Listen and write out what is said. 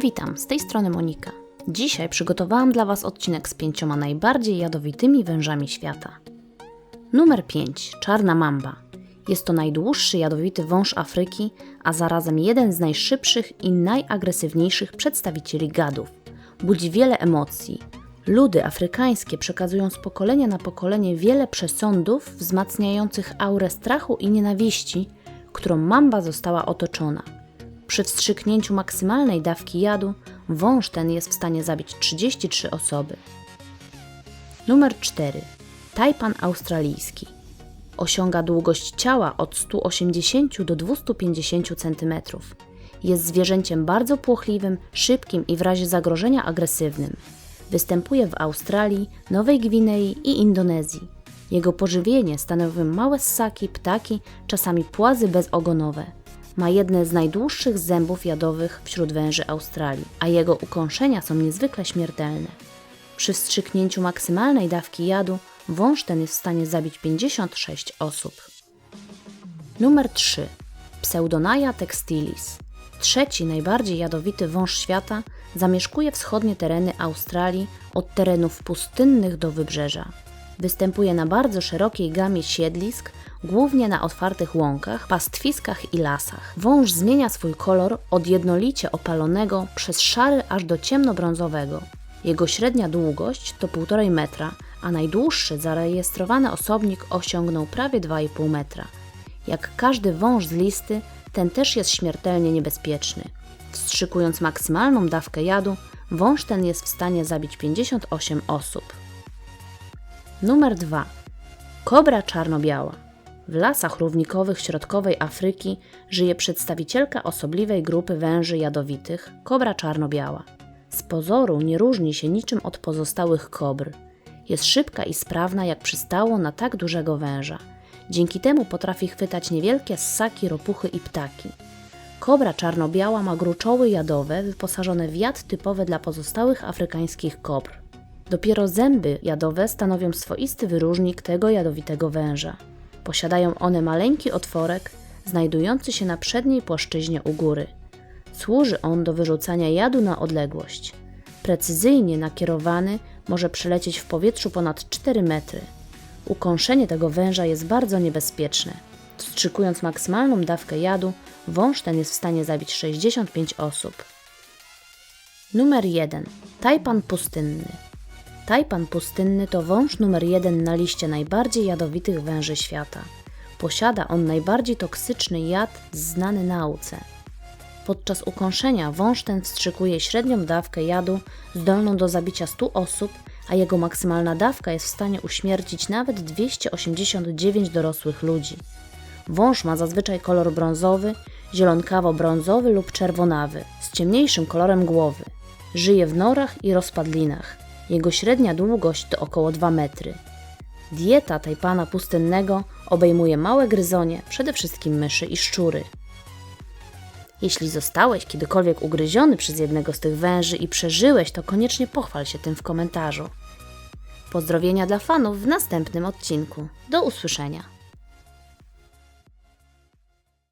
Witam, z tej strony Monika. Dzisiaj przygotowałam dla Was odcinek z pięcioma najbardziej jadowitymi wężami świata. Numer 5. Czarna mamba. Jest to najdłuższy jadowity wąż Afryki, a zarazem jeden z najszybszych i najagresywniejszych przedstawicieli gadów. Budzi wiele emocji. Ludy afrykańskie przekazują z pokolenia na pokolenie wiele przesądów wzmacniających aurę strachu i nienawiści, którą mamba została otoczona. Przy wstrzyknięciu maksymalnej dawki jadu wąż ten jest w stanie zabić 33 osoby. Numer 4. Tajpan australijski. Osiąga długość ciała od 180 do 250 cm. Jest zwierzęciem bardzo płochliwym, szybkim i w razie zagrożenia agresywnym. Występuje w Australii, Nowej Gwinei i Indonezji. Jego pożywienie stanowią małe ssaki, ptaki, czasami płazy bezogonowe. Ma jedne z najdłuższych zębów jadowych wśród węży Australii, a jego ukąszenia są niezwykle śmiertelne. Przy wstrzyknięciu maksymalnej dawki jadu wąż ten jest w stanie zabić 56 osób. Numer 3. Pseudonaja textilis. Trzeci najbardziej jadowity wąż świata zamieszkuje wschodnie tereny Australii od terenów pustynnych do wybrzeża. Występuje na bardzo szerokiej gamie siedlisk, głównie na otwartych łąkach, pastwiskach i lasach. Wąż zmienia swój kolor od jednolicie opalonego przez szary aż do ciemnobrązowego. Jego średnia długość to 1,5 metra, a najdłuższy zarejestrowany osobnik osiągnął prawie 2,5 metra. Jak każdy wąż z listy, ten też jest śmiertelnie niebezpieczny. Wstrzykując maksymalną dawkę jadu, wąż ten jest w stanie zabić 58 osób. Numer 2. Kobra czarno-biała. W lasach równikowych środkowej Afryki żyje przedstawicielka osobliwej grupy węży jadowitych, kobra czarno-biała. Z pozoru nie różni się niczym od pozostałych kobr. Jest szybka i sprawna jak przystało na tak dużego węża. Dzięki temu potrafi chwytać niewielkie ssaki, ropuchy i ptaki. Kobra czarno-biała ma gruczoły jadowe wyposażone w jad typowy dla pozostałych afrykańskich kobr. Dopiero zęby jadowe stanowią swoisty wyróżnik tego jadowitego węża. Posiadają one maleńki otworek znajdujący się na przedniej płaszczyźnie u góry. Służy on do wyrzucania jadu na odległość. Precyzyjnie nakierowany może przelecieć w powietrzu ponad 4 metry. Ukąszenie tego węża jest bardzo niebezpieczne. Wstrzykując maksymalną dawkę jadu, wąż ten jest w stanie zabić 65 osób. Numer 1. Tajpan pustynny. Tajpan pustynny to wąż numer jeden na liście najbardziej jadowitych węży świata. Posiada on najbardziej toksyczny jad znany nauce. Podczas ukąszenia wąż ten wstrzykuje średnią dawkę jadu zdolną do zabicia 100 osób, a jego maksymalna dawka jest w stanie uśmiercić nawet 289 dorosłych ludzi. Wąż ma zazwyczaj kolor brązowy, zielonkawo-brązowy lub czerwonawy, z ciemniejszym kolorem głowy. Żyje w norach i rozpadlinach. Jego średnia długość to około 2 metry. Dieta tajpana pustynnego obejmuje małe gryzonie, przede wszystkim myszy i szczury. Jeśli zostałeś kiedykolwiek ugryziony przez jednego z tych węży i przeżyłeś, to koniecznie pochwal się tym w komentarzu. Pozdrowienia dla fanów w następnym odcinku. Do usłyszenia.